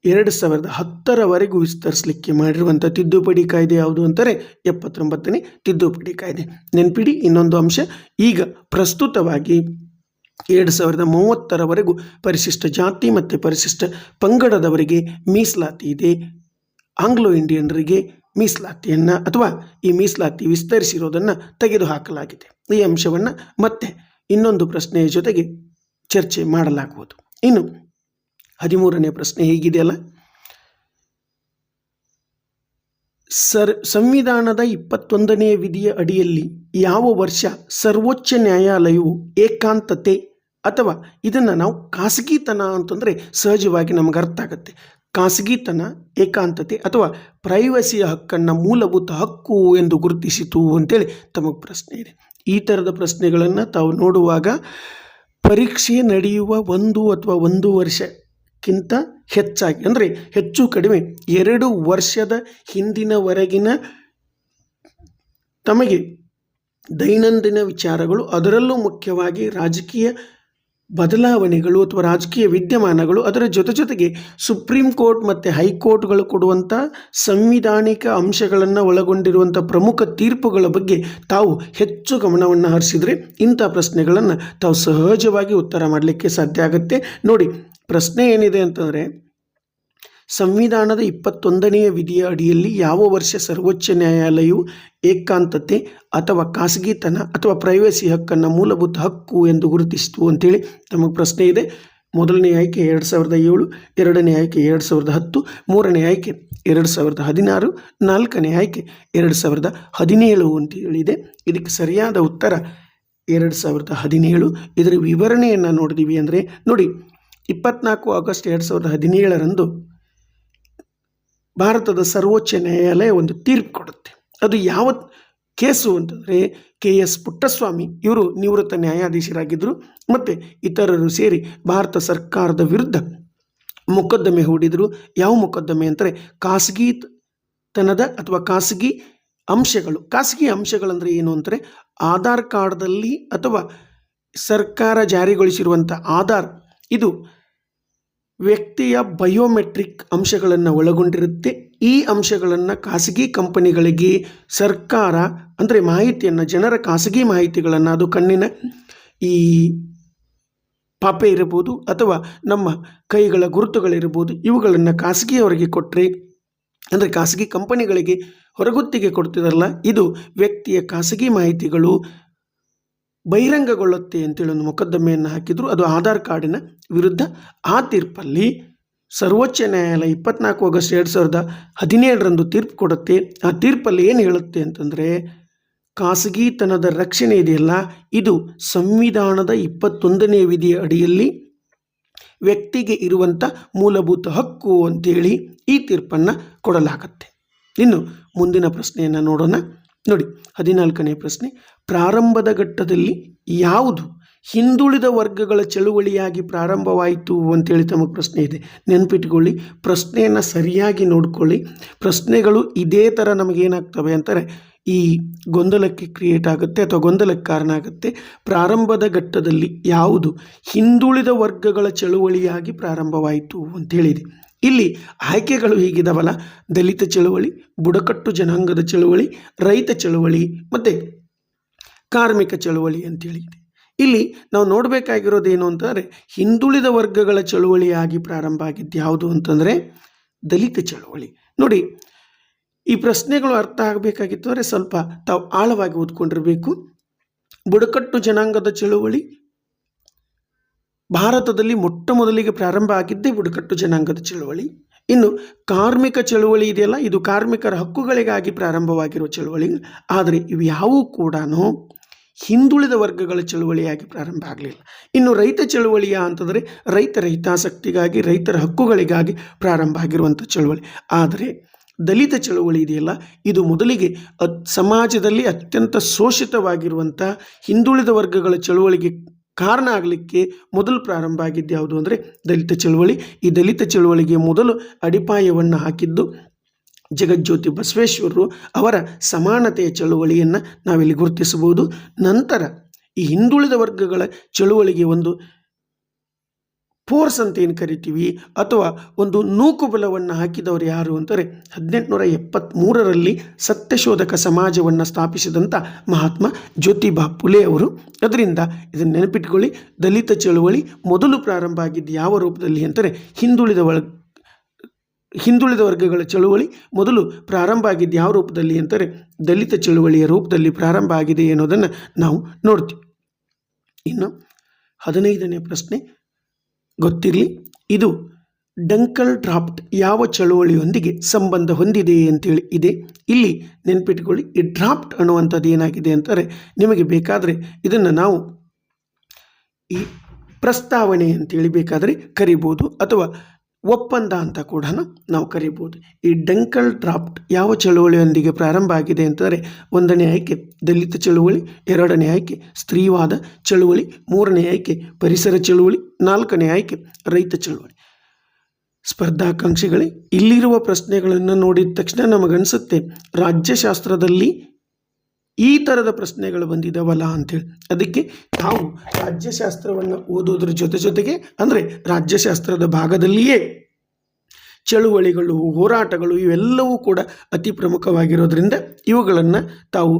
ಎರಡು ಸಾವಿರದ ಹತ್ತರವರೆಗೂ ವಿಸ್ತರಿಸಲಿಕ್ಕೆ ಮಾಡಿರುವಂಥ ತಿದ್ದುಪಡಿ ಕಾಯ್ದೆ ಯಾವುದು ಅಂತಾರೆ ಎಪ್ಪತ್ತೊಂಬತ್ತನೇ ತಿದ್ದುಪಡಿ ಕಾಯ್ದೆ. ನೆನ್ಪಿಡಿ, ಇನ್ನೊಂದು ಅಂಶ, ಈಗ ಪ್ರಸ್ತುತವಾಗಿ ಎರಡು ಸಾವಿರದ ಮೂವತ್ತರವರೆಗೂ ಪರಿಶಿಷ್ಟ ಜಾತಿ ಮತ್ತು ಪರಿಶಿಷ್ಟ ಪಂಗಡದವರಿಗೆ ಮೀಸಲಾತಿ ಇದೆ. ಆಂಗ್ಲೋ ಇಂಡಿಯನ್ರಿಗೆ ಮೀಸಲಾತಿಯನ್ನು ಅಥವಾ ಈ ಮೀಸಲಾತಿ ವಿಸ್ತರಿಸಿರೋದನ್ನು ತೆಗೆದುಹಾಕಲಾಗಿದೆ. ಈ ಅಂಶವನ್ನು ಮತ್ತೆ ಇನ್ನೊಂದು ಪ್ರಶ್ನೆಯ ಜೊತೆಗೆ ಚರ್ಚೆ ಮಾಡಲಾಗುವುದು. ಇನ್ನು ಹದಿಮೂರನೇ ಪ್ರಶ್ನೆ ಹೀಗಿದೆಯಲ್ಲ. ಸರ್, ಸಂವಿಧಾನದ ಇಪ್ಪತ್ತೊಂದನೆಯ ವಿಧಿಯ ಅಡಿಯಲ್ಲಿ ಯಾವ ವರ್ಷ ಸರ್ವೋಚ್ಚ ನ್ಯಾಯಾಲಯವು ಏಕಾಂತತೆ ಅಥವಾ ಇದನ್ನು ನಾವು ಖಾಸಗಿತನ ಅಂತಂದರೆ ಸಹಜವಾಗಿ ನಮಗೆ ಅರ್ಥ ಆಗುತ್ತೆ. ಖಾಸಗಿತನ, ಏಕಾಂತತೆ ಅಥವಾ ಪ್ರೈವಸಿಯ ಹಕ್ಕನ್ನು ಮೂಲಭೂತ ಹಕ್ಕು ಎಂದು ಗುರುತಿಸಿತು ಅಂತೇಳಿ ತಮಗೆ ಪ್ರಶ್ನೆ ಇದೆ. ಈ ಥರದ ಪ್ರಶ್ನೆಗಳನ್ನು ತಾವು ನೋಡುವಾಗ ಪರೀಕ್ಷೆ ನಡೆಯುವ ಒಂದು ಅಥವಾ ಒಂದು ವರ್ಷಕ್ಕಿಂತ ಹೆಚ್ಚಾಗಿ, ಅಂದರೆ ಹೆಚ್ಚು ಕಡಿಮೆ ಎರಡು ವರ್ಷದ ಹಿಂದಿನವರೆಗಿನ ತಮಗೆ ದೈನಂದಿನ ವಿಚಾರಗಳು ಅದರಲ್ಲೂ ಮುಖ್ಯವಾಗಿ ರಾಜಕೀಯ ಬದಲಾವಣೆಗಳು ಅಥವಾ ರಾಜಕೀಯ ವಿದ್ಯಮಾನಗಳು ಅದರ ಜೊತೆ ಜೊತೆಗೆ ಸುಪ್ರೀಂ ಕೋರ್ಟ್ ಮತ್ತು ಹೈಕೋರ್ಟ್ಗಳು ಕೊಡುವಂಥ ಸಂವಿಧಾನಿಕ ಅಂಶಗಳನ್ನು ಒಳಗೊಂಡಿರುವಂಥ ಪ್ರಮುಖ ತೀರ್ಪುಗಳ ಬಗ್ಗೆ ತಾವು ಹೆಚ್ಚು ಗಮನವನ್ನು ಹರಿಸಿದರೆ ಇಂಥ ಪ್ರಶ್ನೆಗಳನ್ನು ತಾವು ಸಹಜವಾಗಿ ಉತ್ತರ ಮಾಡಲಿಕ್ಕೆ ಸಾಧ್ಯ ಆಗುತ್ತೆ. ನೋಡಿ, ಪ್ರಶ್ನೆ ಏನಿದೆ ಅಂತಂದರೆ ಸಂವಿಧಾನದ ಇಪ್ಪತ್ತೊಂದನೆಯ ವಿಧಿಯ ಅಡಿಯಲ್ಲಿ ಯಾವ ವರ್ಷ ಸರ್ವೋಚ್ಚ ನ್ಯಾಯಾಲಯವು ಏಕಾಂತತೆ ಅಥವಾ ಖಾಸಗಿತನ ಅಥವಾ ಪ್ರೈವಸಿ ಹಕ್ಕನ್ನು ಮೂಲಭೂತ ಹಕ್ಕು ಎಂದು ಗುರುತಿಸಿತು ಅಂತೇಳಿ ತಮಗೆ ಪ್ರಶ್ನೆ ಇದೆ. ಮೊದಲನೇ ಆಯ್ಕೆ ಎರಡು ಸಾವಿರದ ಏಳು, ಎರಡನೇ ಆಯ್ಕೆ ಎರಡು ಸಾವಿರದ ಹತ್ತು, ಮೂರನೇ ಆಯ್ಕೆ ಎರಡು ಸಾವಿರದ ಹದಿನಾರು, ನಾಲ್ಕನೇ ಆಯ್ಕೆ ಎರಡು ಸಾವಿರದ ಹದಿನೇಳು ಅಂತ ಹೇಳಿದೆ. ಇದಕ್ಕೆ ಸರಿಯಾದ ಉತ್ತರ ಎರಡು ಸಾವಿರದ ಹದಿನೇಳು. ಇದರ ವಿವರಣೆಯನ್ನು ನೋಡಿದೀವಿ ಅಂದರೆ ನೋಡಿ, ಇಪ್ಪತ್ನಾಲ್ಕು ಆಗಸ್ಟ್ ಎರಡು ಸಾವಿರದ ಹದಿನೇಳರಂದು ಭಾರತದ ಸರ್ವೋಚ್ಚ ನ್ಯಾಯಾಲಯ ಒಂದು ತೀರ್ಪು ಕೊಡುತ್ತೆ. ಅದು ಯಾವ ಕೇಸು ಅಂತಂದರೆ ಕೆ ಎಸ್ ಪುಟ್ಟಸ್ವಾಮಿ. ಇವರು ನಿವೃತ್ತ ನ್ಯಾಯಾಧೀಶರಾಗಿದ್ದರು ಮತ್ತು ಇತರರು ಸೇರಿ ಭಾರತ ಸರ್ಕಾರದ ವಿರುದ್ಧ ಮೊಕದ್ದಮೆ ಹೂಡಿದರು. ಯಾವ ಮೊಕದ್ದಮೆ ಅಂದರೆ ಖಾಸಗಿ ತನದ ಅಥವಾ ಖಾಸಗಿ ಅಂಶಗಳು. ಖಾಸಗಿ ಅಂಶಗಳಂದರೆ ಏನು ಅಂದರೆ ಆಧಾರ್ ಕಾರ್ಡ್ದಲ್ಲಿ ಅಥವಾ ಸರ್ಕಾರ ಜಾರಿಗೊಳಿಸಿರುವಂಥ ಆಧಾರ್. ಇದು ವ್ಯಕ್ತಿಯ ಬಯೋಮೆಟ್ರಿಕ್ ಅಂಶಗಳನ್ನು ಒಳಗೊಂಡಿರುತ್ತೆ. ಈ ಅಂಶಗಳನ್ನು ಖಾಸಗಿ ಕಂಪನಿಗಳಿಗೆ ಸರ್ಕಾರ, ಅಂದರೆ ಮಾಹಿತಿಯನ್ನು, ಜನರ ಖಾಸಗಿ ಮಾಹಿತಿಗಳನ್ನು, ಅದು ಕಣ್ಣಿನ ಈ ಪಾಪೆ ಇರಬಹುದು ಅಥವಾ ನಮ್ಮ ಕೈಗಳ ಗುರುತುಗಳಿರ್ಬೋದು ಇವುಗಳನ್ನು ಖಾಸಗಿಯವರಿಗೆ ಕೊಟ್ಟರೆ ಅಂದರೆ ಖಾಸಗಿ ಕಂಪನಿಗಳಿಗೆ ಹೊರಗುತ್ತಿಗೆ ಕೊಡ್ತಿರಲ್ಲ, ಇದು ವ್ಯಕ್ತಿಯ ಖಾಸಗಿ ಮಾಹಿತಿಗಳು ಬಹಿರಂಗಗೊಳ್ಳುತ್ತೆ ಅಂತೇಳಿ ಒಂದು ಮೊಕದ್ದಮೆಯನ್ನು ಹಾಕಿದ್ರು. ಅದು ಆಧಾರ್ ಕಾರ್ಡಿನ ವಿರುದ್ಧ ಆ ತೀರ್ಪಲ್ಲಿ ಸರ್ವೋಚ್ಚ ನ್ಯಾಯಾಲಯ ಇಪ್ಪತ್ನಾಲ್ಕು ಆಗಸ್ಟ್ ಎರಡು ಸಾವಿರದ ಹದಿನೇಳರಂದು ತೀರ್ಪು ಕೊಡುತ್ತೆ. ಆ ತೀರ್ಪಲ್ಲಿ ಏನು ಹೇಳುತ್ತೆ ಅಂತಂದರೆ, ಖಾಸಗಿತನದ ರಕ್ಷಣೆ ಇದೆಯಲ್ಲ, ಇದು ಸಂವಿಧಾನದ ಇಪ್ಪತ್ತೊಂದನೇ ವಿಧಿಯ ಅಡಿಯಲ್ಲಿ ವ್ಯಕ್ತಿಗೆ ಇರುವಂಥ ಮೂಲಭೂತ ಹಕ್ಕು ಅಂತೇಳಿ ಈ ತೀರ್ಪನ್ನು ಕೊಡಲಾಗತ್ತೆ. ಇನ್ನು ಮುಂದಿನ ಪ್ರಶ್ನೆಯನ್ನು ನೋಡೋಣ. ನೋಡಿ, ಹದಿನಾಲ್ಕನೇ ಪ್ರಶ್ನೆ. ಪ್ರಾರಂಭದ ಘಟ್ಟದಲ್ಲಿ ಯಾವುದು ಹಿಂದುಳಿದ ವರ್ಗಗಳ ಚಳುವಳಿಯಾಗಿ ಪ್ರಾರಂಭವಾಯಿತು ಅಂತೇಳಿ ತಮಗೆ ಪ್ರಶ್ನೆ ಇದೆ. ನೆನಪಿಟ್ಕೊಳ್ಳಿ, ಪ್ರಶ್ನೆಯನ್ನು ಸರಿಯಾಗಿ ನೋಡ್ಕೊಳ್ಳಿ. ಪ್ರಶ್ನೆಗಳು ಇದೇ ಥರ ನಮಗೇನಾಗ್ತವೆ ಅಂತಾರೆ, ಈ ಗೊಂದಲಕ್ಕೆ ಕ್ರಿಯೇಟ್ ಆಗುತ್ತೆ ಅಥವಾ ಗೊಂದಲಕ್ಕೆ ಕಾರಣ ಆಗುತ್ತೆ ಪ್ರಾರಂಭದ ಘಟ್ಟದಲ್ಲಿ ಯಾವುದು ಹಿಂದುಳಿದ ವರ್ಗಗಳ ಚಳುವಳಿಯಾಗಿ ಪ್ರಾರಂಭವಾಯಿತು ಅಂತೇಳಿದೆ ಇಲ್ಲಿ ಆಯ್ಕೆಗಳು ಹೀಗಿದಾವಲ್ಲ. ದಲಿತ ಚಳುವಳಿ, ಬುಡಕಟ್ಟು ಜನಾಂಗದ ಚಳುವಳಿ, ರೈತ ಚಳುವಳಿ ಮತ್ತು ಕಾರ್ಮಿಕ ಚಳುವಳಿ ಅಂತೇಳಿ ಇಲ್ಲಿ ನಾವು ನೋಡಬೇಕಾಗಿರೋದು ಏನು ಅಂತಂದರೆ ಹಿಂದುಳಿದ ವರ್ಗಗಳ ಚಳುವಳಿಯಾಗಿ ಪ್ರಾರಂಭ ಆಗಿದ್ದು ಯಾವುದು ಅಂತಂದರೆ ದಲಿತ ಚಳುವಳಿ. ನೋಡಿ, ಈ ಪ್ರಶ್ನೆಗಳು ಅರ್ಥ ಆಗಬೇಕಾಗಿತ್ತು ಅಂದರೆ ಸ್ವಲ್ಪ ತಾವು ಆಳವಾಗಿ ಓದ್ಕೊಂಡಿರಬೇಕು. ಬುಡಕಟ್ಟು ಜನಾಂಗದ ಚಳುವಳಿ ಭಾರತದಲ್ಲಿ ಮೊಟ್ಟ ಮೊದಲಿಗೆ ಪ್ರಾರಂಭ ಆಗಿದ್ದೇ ಬುಡಕಟ್ಟು ಜನಾಂಗದ ಚಳುವಳಿ. ಇನ್ನು ಕಾರ್ಮಿಕ ಚಳುವಳಿ ಇದೆಯಲ್ಲ, ಇದು ಕಾರ್ಮಿಕರ ಹಕ್ಕುಗಳಿಗಾಗಿ ಪ್ರಾರಂಭವಾಗಿರುವ ಚಳುವಳಿ. ಆದರೆ ಇವು ಯಾವೂ ಕೂಡ ಹಿಂದುಳಿದ ವರ್ಗಗಳ ಚಳುವಳಿಯಾಗಿ ಪ್ರಾರಂಭ ಆಗಲಿಲ್ಲ. ಇನ್ನು ರೈತ ಚಳುವಳಿಯ ಅಂತಂದರೆ ರೈತರ ಹಿತಾಸಕ್ತಿಗಾಗಿ ರೈತರ ಹಕ್ಕುಗಳಿಗಾಗಿ ಪ್ರಾರಂಭ ಆಗಿರುವಂಥ ಚಳುವಳಿ. ಆದರೆ ದಲಿತ ಚಳುವಳಿ ಇದೆಯಲ್ಲ, ಇದು ಮೊದಲಿಗೆ ಸಮಾಜದಲ್ಲಿ ಅತ್ಯಂತ ಶೋಷಿತವಾಗಿರುವಂಥ ಹಿಂದುಳಿದ ವರ್ಗಗಳ ಚಳುವಳಿಗೆ ಕಾರಣ ಆಗಲಿಕ್ಕೆ ಮೊದಲು ಪ್ರಾರಂಭ ಆಗಿದ್ದು ಯಾವುದು ಅಂದರೆ ದಲಿತ ಚಳುವಳಿ. ಈ ದಲಿತ ಚಳುವಳಿಗೆ ಮೊದಲು ಅಡಿಪಾಯವನ್ನು ಹಾಕಿದ್ದು ಜಗಜ್ಯೋತಿ ಬಸವೇಶ್ವರರು. ಅವರ ಸಮಾನತೆಯ ಚಳುವಳಿಯನ್ನು ನಾವಿಲ್ಲಿ ಗುರುತಿಸಬಹುದು. ನಂತರ ಈ ಹಿಂದುಳಿದ ವರ್ಗಗಳ ಚಳುವಳಿಗೆ ಒಂದು ಫೋರ್ಸ್ ಅಂತ ಏನು ಕರಿತೀವಿ? ಅಥವಾ ಒಂದು ನೂಕುಬಲವನ್ನು ಹಾಕಿದವರು ಯಾರು ಅಂತಾರೆ ಹದಿನೆಂಟುನೂರ ಎಪ್ಪತ್ತ್ಮೂರರಲ್ಲಿ ಸತ್ಯಶೋಧಕ ಸಮಾಜವನ್ನು ಸ್ಥಾಪಿಸಿದಂಥ ಮಹಾತ್ಮ ಜ್ಯೋತಿಬಾ ಫುಲೆ ಅವರು. ಅದರಿಂದ ಇದನ್ನು ನೆನಪಿಟ್ಕೊಳ್ಳಿ. ದಲಿತ ಚಳುವಳಿ ಮೊದಲು ಪ್ರಾರಂಭ ಆಗಿದ್ದು ಯಾವ ರೂಪದಲ್ಲಿ ಅಂತಾರೆ ಹಿಂದುಳಿದ ಒಳ ಹಿಂದುಳಿದ ವರ್ಗಗಳ ಚಳುವಳಿ ಮೊದಲು ಪ್ರಾರಂಭ ಆಗಿದ್ದು ಯಾವ ರೂಪದಲ್ಲಿ ಅಂತಾರೆ ದಲಿತ ಚಳುವಳಿಯ ರೂಪದಲ್ಲಿ ಪ್ರಾರಂಭ ಆಗಿದೆ ಅನ್ನೋದನ್ನು ನಾವು ನೋಡ್ತೀವಿ. ಇನ್ನು ಹದಿನೈದನೇ ಪ್ರಶ್ನೆ. ಗೊತ್ತಿರಲಿ? ಇದು ಡಂಕಲ್ ಡ್ರಾಫ್ಟ್ ಯಾವ ಚಳುವಳಿಯೊಂದಿಗೆ ಸಂಬಂಧ ಹೊಂದಿದೆ ಅಂತೇಳಿ ಇದೆ. ಇಲ್ಲಿ ನೆನ್ಪಿಟ್ಕೊಳ್ಳಿ, ಈ ಡ್ರಾಫ್ಟ್ ಅನ್ನುವಂಥದ್ದು ಏನಾಗಿದೆ ಅಂತಾರೆ ನಿಮಗೆ ಬೇಕಾದರೆ ಇದನ್ನು ನಾವು ಈ ಪ್ರಸ್ತಾವನೆ ಅಂತೇಳಿ ಬೇಕಾದರೆ ಕರಿಬೋದು ಅಥವಾ ಒಪ್ಪಂದ ಅಂತ ಕೂಡ ನಾವು ಕರಿಬೋದು. ಈ ಡಂಕಲ್ ಡ್ರಾಫ್ಟ್ ಯಾವ ಚಳುವಳಿಯೊಂದಿಗೆ ಪ್ರಾರಂಭ ಆಗಿದೆ ಅಂತಂದರೆ ಒಂದನೇ ಆಯ್ಕೆ ದಲಿತ ಚಳುವಳಿ, ಎರಡನೇ ಆಯ್ಕೆ ಸ್ತ್ರೀವಾದ ಚಳುವಳಿ, ಮೂರನೇ ಆಯ್ಕೆ ಪರಿಸರ ಚಳುವಳಿ, ನಾಲ್ಕನೇ ಆಯ್ಕೆ ರೈತ ಚಳುವಳಿ. ಸ್ಪರ್ಧಾಕಾಂಕ್ಷಿಗಳೇ, ಇಲ್ಲಿರುವ ಪ್ರಶ್ನೆಗಳನ್ನು ನೋಡಿದ ತಕ್ಷಣ ನಮಗನ್ಸುತ್ತೆ, ರಾಜ್ಯಶಾಸ್ತ್ರದಲ್ಲಿ ಈ ಥರದ ಪ್ರಶ್ನೆಗಳು ಬಂದಿದ್ದಾವಲ್ಲ ಅಂಥೇಳಿ ಅದಕ್ಕೆ ನಾವು ರಾಜ್ಯಶಾಸ್ತ್ರವನ್ನು ಓದೋದ್ರ ಜೊತೆ ಜೊತೆಗೆ, ಅಂದರೆ ರಾಜ್ಯಶಾಸ್ತ್ರದ ಭಾಗದಲ್ಲಿಯೇ ಚಳುವಳಿಗಳು, ಹೋರಾಟಗಳು ಇವೆಲ್ಲವೂ ಕೂಡ ಅತಿ ಪ್ರಮುಖವಾಗಿರೋದ್ರಿಂದ ಇವುಗಳನ್ನು ತಾವು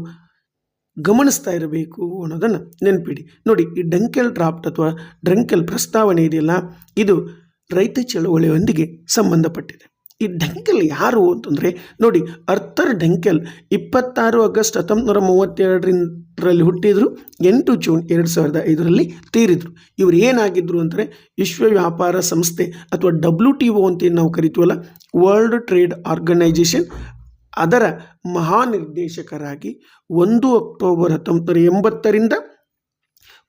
ಗಮನಿಸ್ತಾ ಇರಬೇಕು ಅನ್ನೋದನ್ನು ನೆನಪಿಡಿ. ನೋಡಿ, ಈ ಡಂಕೆಲ್ ಡ್ರಾಫ್ಟ್ ಅಥವಾ ಡ್ರಂಕೆಲ್ ಪ್ರಸ್ತಾವನೆ ಇದೆಯಲ್ಲ, ಇದು ರೈತ ಚಳುವಳಿಯೊಂದಿಗೆ ಸಂಬಂಧಪಟ್ಟಿದೆ. ಈ ಡೆಂಕೆಲ್ ಯಾರು ಅಂತಂದರೆ ನೋಡಿ ಅರ್ಥರ್ ಡೆಂಕೆಲ್ ಇಪ್ಪತ್ತಾರು ಆಗಸ್ಟ್ ಹತ್ತೊಂಬತ್ತು ನೂರ ಮೂವತ್ತೆರಡರಿಂದರಲ್ಲಿ ಹುಟ್ಟಿದ್ರು, ಎಂಟು ಜೂನ್ ಎರಡು ಸಾವಿರದ ಐದರಲ್ಲಿ ತೀರಿದ್ರು. ಇವರು ಏನಾಗಿದ್ದರು ಅಂದರೆ ವಿಶ್ವ ವ್ಯಾಪಾರ ಸಂಸ್ಥೆ ಅಥವಾ ಡಬ್ಲ್ಯೂ ಟಿ ಒ ಅಂತ ಏನ್ ನಾವು ಕರಿತೀವಲ್ಲ, ವರ್ಲ್ಡ್ ಟ್ರೇಡ್ ಆರ್ಗನೈಜೇಷನ್ ಅದರ ಮಹಾನಿರ್ದೇಶಕರಾಗಿ ಒಂದು ಅಕ್ಟೋಬರ್ ಹತ್ತೊಂಬತ್ತು ನೂರ ಎಂಬತ್ತರಿಂದ